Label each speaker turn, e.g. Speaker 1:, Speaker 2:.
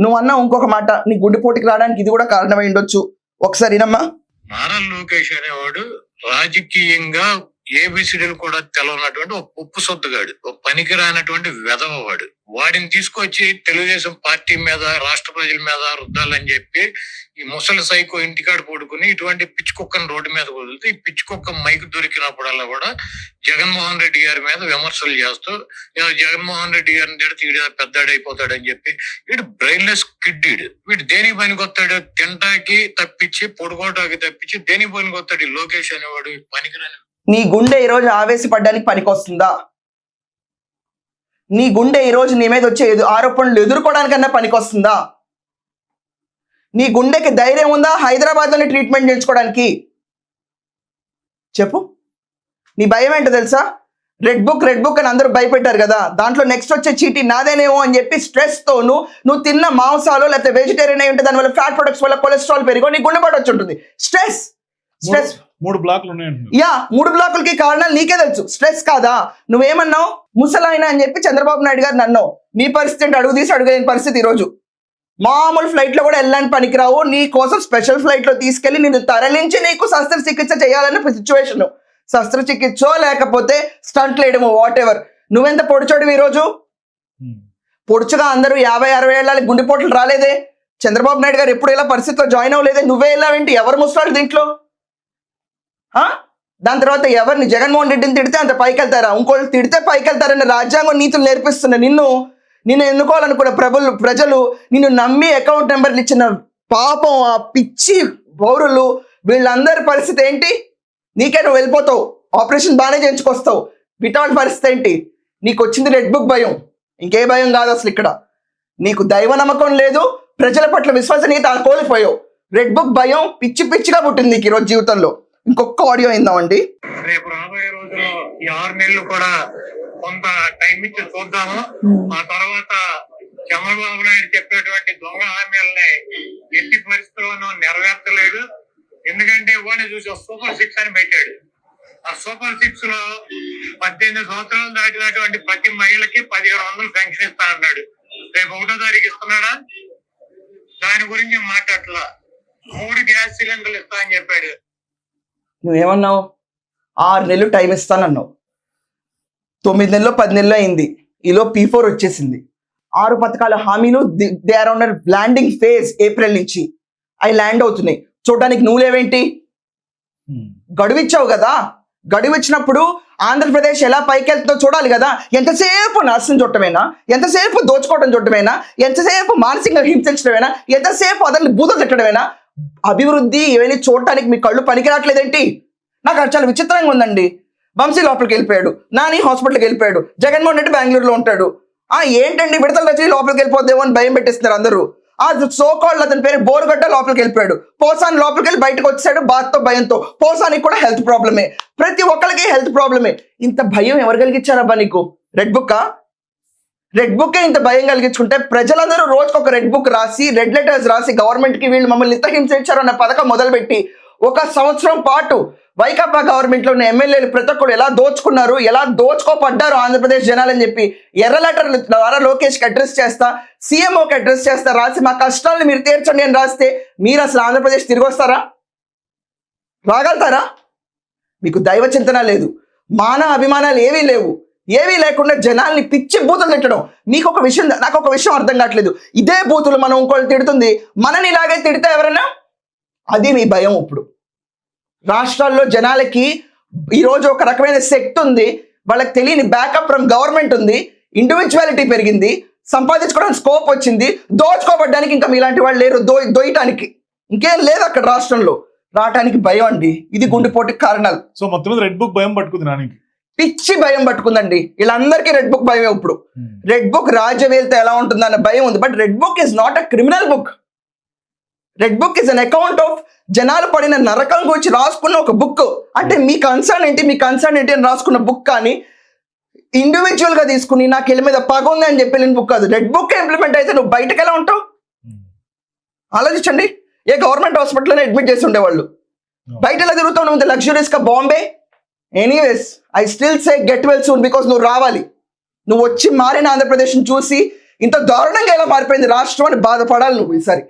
Speaker 1: నువ్వు అన్నా ఇంకొక మాట నీ గుండెపోటుకి రావడానికి ఇది కూడా కారణమై ఉండొచ్చు. ఒకసారి వినమ్మా.
Speaker 2: నారా లోకేష్ అనేవాడు రాజకీయంగా ఏబిసిడీలు కూడా తెలవనటువంటి ఒక ఉప్పు సొద్దుగాడు ఒక పనికి రానటువంటి వెధవవాడు వాడిని తీసుకొచ్చి తెలుగుదేశం పార్టీ మీద రాష్ట్ర ప్రజల మీద రుద్దాలని చెప్పి ఈ ముసలి సైకో ఇంటికాడ పడుకుని ఇటువంటి పిచ్చి కుక్కను రోడ్డు మీద వదిలితే ఈ పిచ్చి కుక్క మైక్ దొరికినప్పుడల్లా కూడా జగన్మోహన్ రెడ్డి గారి మీద విమర్శలు చేస్తూ జగన్మోహన్ రెడ్డి గారిని తిడితే ఈడు పెద్దాడైపోతాడని చెప్పి వీడు బ్రెయిన్లెస్ కిడ్ వీడు వీడు దేనికి పనికొస్తాడు? తింటాకి తప్పించి పొడుకోటాకి తప్పించి దేనికి పనికొస్తాడు ఈ లోకేష్ అనేవాడు? పనికిరాని
Speaker 1: నీ గుండె ఈరోజు ఆవేశపడ్డానికి పనికొస్తుందా? నీ గుండె ఈరోజు నీ మీద వచ్చే ఆరోపణలు ఎదుర్కోవడానికన్నా పనికొస్తుందా? నీ గుండెకి ధైర్యం ఉందా హైదరాబాద్లోనే ట్రీట్మెంట్ చేయించుకోవడానికి? చెప్పు. నీ భయం ఏంటో తెలుసా? రెడ్ బుక్ రెడ్ బుక్ అని అందరూ భయపెట్టారు కదా. దాంట్లో నెక్స్ట్ వచ్చే చీటీ నాదేనేమో అని చెప్పి స్ట్రెస్ నువ్వు తిన్న మాంసాలు లేకపోతే వెజిటేరియన్ అయి ఉంటే దానివల్ల ఫ్యాట్ ప్రొడక్ట్స్ వల్ల కొలెస్ట్రాల్ పెరిగో నీ గుండెపాటు వచ్చి ఉంటుంది స్ట్రెస్ స్ట్రెస్
Speaker 3: మూడు బ్లాక్లు ఉన్నాయండి
Speaker 1: యా మూడు బ్లాకులకి కారణాలు నీకే తెలుసు. స్ట్రెస్ కాదా? నువ్వేమన్నావు? ముసలాయన అని చెప్పి చంద్రబాబు నాయుడు గారు నన్నావు నీ పరిస్థితి అంటే అడుగు తీసి అడుగులేని పరిస్థితి ఈరోజు. మామూలు ఫ్లైట్లో కూడా వెళ్ళడానికి పనికిరావు. నీ కోసం స్పెషల్ ఫ్లైట్లో తీసుకెళ్ళి నిన్ను తరలించి నీకు శస్త్రచికిత్స చేయాలన్న సిచ్యువేషన్ శస్త్రచికిత్స లేకపోతే స్టంట్ లేయడము వాట్ ఎవర్ నువ్వెంత పొడిచోడు ఈరోజు. పొడుచుగా అందరూ యాభై అరవై ఏళ్ళ గుండెపోట్లు రాలేదే? చంద్రబాబు నాయుడు గారు ఎప్పుడు ఇలా పరిస్థితిలో జాయిన్ అవ్వలేదే? నువ్వే వెళ్ళావేంటి? ఎవరు ముసలాడు దీంట్లో? దాని తర్వాత ఎవరిని? జగన్మోహన్ రెడ్డిని తిడితే అంత పైకి వెళ్తారా ఇంకోళ్ళు తిడితే పైకి వెళ్తారని రాజ్యాంగం నీతులు నేర్పిస్తున్న నిన్ను నిన్ను ఎన్నుకోవాలనుకున్న ప్రభులు ప్రజలు నిన్ను నమ్మి అకౌంట్ నెంబర్లు ఇచ్చిన పాపం ఆ పిచ్చి పౌరులు వీళ్ళందరి పరిస్థితి ఏంటి? నీకే నువ్వు వెళ్ళిపోతావు. ఆపరేషన్ బాగానే చేయించుకొస్తావు. వితౌట్ పరిస్థితి ఏంటి? నీకు వచ్చింది రెడ్ బుక్ భయం. ఇంకే భయం కాదు అసలు ఇక్కడ. నీకు దైవ నమ్మకం లేదు ప్రజల పట్ల విశ్వసనీయత కోల్పోయావు. రెడ్ బుక్ భయం పిచ్చి పిచ్చిగా పుట్టింది నీకు ఈరోజు జీవితంలో. ఇంకొక ఆడియో అయిందామండి
Speaker 2: రేపు రాబోయే రోజుల్లో ఈ ఆరు నెలలు కూడా కొంత టైం ఇచ్చి చూద్దాము. ఆ తర్వాత చంద్రబాబు నాయుడు చెప్పేటువంటి దొంగ హామీలని ఎట్టి పరిస్థితుల్లోనూ నెరవేర్చలేడు ఎందుకంటే ఇవ్వని చూసి సూపర్ సిక్స్ అని పెట్టాడు. ఆ సూపర్ సిక్స్లో పద్దెనిమిది సంవత్సరాలు దాటినటువంటి ప్రతి మహిళకి పదిహేను వందలు పెన్షన్ ఇస్తా అన్నాడు. రేపు ఒకటో తారీఖు ఇస్తున్నాడా? దాని గురించి మాట్లాడలా మూడు గ్యాస్ సిలిండర్లు ఇస్తా అని చెప్పాడు.
Speaker 1: నువ్వేమన్నావు? ఆరు నెలలు టైం ఇస్తానన్నావు. తొమ్మిది నెలలు పది నెలలు అయింది. ఈలో పీ ఫోర్ వచ్చేసింది. ఆరు పథకాల హామీలు they are on landing phase April నుంచి. అవి ల్యాండ్ అవుతున్నాయి. చూడడానికి నువ్వు లేవేంటి
Speaker 3: ఉమ్.
Speaker 1: గడువిచ్చావు కదా? గడువిచ్చినప్పుడు ఆంధ్రప్రదేశ్ ఎలా పైకి వెళ్తుందో చూడాలి కదా? ఎంతసేపు నర్సం చుట్టమేనా ఎంతసేపు దోచుకోవడం చుట్టమేనా ఎంతసేపు మానసికంగా హింసించడమేనా ఎంతసేపు అదల్ని బూతులు తిట్టడమేనా? అభివృద్ధి ఇవన్నీ చూడటానికి మీ కళ్ళు పనికిరావట్లేదేంటి నాకు అది చాలా విచిత్రంగా ఉందండి. వంశీ లోపలికి వెళ్ళిపోయాడు. నాని హాస్పిటల్కి వెళ్ళిపోయాడు. జగన్మోహన్ రెడ్డి బెంగళూరులో ఉంటాడు. ఆ ఏంటండి విడతల వచ్చి లోపలికి వెళ్ళిపోద్దేమో అని భయం పెట్టిస్తున్నారు అందరూ. ఆ సోకాళ్ళు అతని పేరు బోరుగడ్డ లోపలికి వెళ్ళిపోయాడు. పోసాని లోపలికి వెళ్ళి బయటకు వచ్చాడు బాధతో భయంతో. పోసానికి కూడా హెల్త్ ప్రాబ్లమే. ప్రతి ఒక్కరికి హెల్త్ ప్రాబ్లమే. ఇంత భయం ఎవరు కలిగించారబ్బా నీకు? రెడ్ బుక్కా? రెడ్ బుక్ ఇంత భయం కలిగించుకుంటే ప్రజలందరూ రోజుకొక ఒక రెడ్ బుక్ రాసి రెడ్ లెటర్స్ రాసి గవర్నమెంట్కి వీళ్ళు మమ్మల్ని ఇంత హింసించారు అన్న పథకం మొదలుపెట్టి ఒక సంవత్సరం పాటు వైకాపా గవర్నమెంట్లో ఉన్న ఎమ్మెల్యేలు ప్రతి ఒక్కరు ఎలా దోచుకున్నారు ఎలా దోచుకోపడ్డారు ఆంధ్రప్రదేశ్ జనాలని చెప్పి ఎర్ర లెటర్ల ద్వారా లోకేష్కి అడ్రస్ చేస్తా సీఎంఓకి అడ్రస్ చేస్తా రాసి మా కష్టాలను మీరు తీర్చండి అని రాస్తే మీరు అసలు ఆంధ్రప్రదేశ్ తిరిగి వస్తారా? రాగలుగుతారా? మీకు దైవ చింతన లేదు మాన అభిమానాలు ఏవీ లేవు. ఏవీ లేకుండా జనాల్ని పిచ్చి బూతులు తిట్టడం. మీకు ఒక విషయం నాకు ఒక విషయం అర్థం కావట్లేదు. ఇదే బూతులు మనం ఇంకోళ్ళు తిడుతుంది. మనని ఇలాగే తిడితే ఎవరైనా అది మీ భయం ఇప్పుడు. రాష్ట్రాల్లో జనాలకి ఈరోజు ఒక రకమైన శక్తి ఉంది. వాళ్ళకి తెలియని బ్యాకప్ ఫ్రమ్ గవర్నమెంట్ ఉంది. ఇండివిజువాలిటీ పెరిగింది. సంపాదించుకోవడానికి స్కోప్ వచ్చింది. దోచుకోబడ్డానికి ఇంకా మీలాంటి వాళ్ళు లేరు. దో దోయటానికి. ఇంకేం లేదు అక్కడ రాష్ట్రంలో. రావటానికి భయం అండి. ఇది గుండెపోటుకి కారణాలు.
Speaker 3: సో మొత్తం మీద రెడ్ బుక్ భయం పట్టుకుంది నానికి.
Speaker 1: పిచ్చి భయం పట్టుకుందండి. వీళ్ళందరికీ రెడ్ బుక్ భయం ఇప్పుడు. రెడ్ బుక్ రాజ్యవేల్తో ఎలా ఉంటుందన్న భయం ఉంది. But red book is not a criminal book red book is an account of జనాలు పడిన నరకం గురించి రాసుకున్న ఒక బుక్ అంటే మీ కన్సర్న్ ఏంటి? మీ కన్సర్న్ ఏంటి అని రాసుకున్న బుక్ కానీ ఇండివిజువల్గా తీసుకుని నాకు ఇళ్ళ మీద పగ ఉంది అని చెప్పి బుక్ కాదు. రెడ్ బుక్ ఇంప్లిమెంట్ అయితే నువ్వు బయటకు ఎలా ఉంటావు?
Speaker 3: ఉమ్.
Speaker 1: ఆలోచించండి. ఏ గవర్నమెంట్ హాస్పిటల్లోనే అడ్మిట్ చేసి ఉండేవాళ్ళు. బయట ఎలా తిరుగుతావు? నువ్వు లగ్జరీస్గా Bombay anyways I still say get well soon because నువ్వు రావాలి. నువ్వు వచ్చి మారిన ఆంధ్రప్రదేశ్ని చూసి ఇంత దారుణంగా ఎలా మారిపోయింది? రాష్ట్రం అని బాధపడాలి నువ్వు ఈసారి.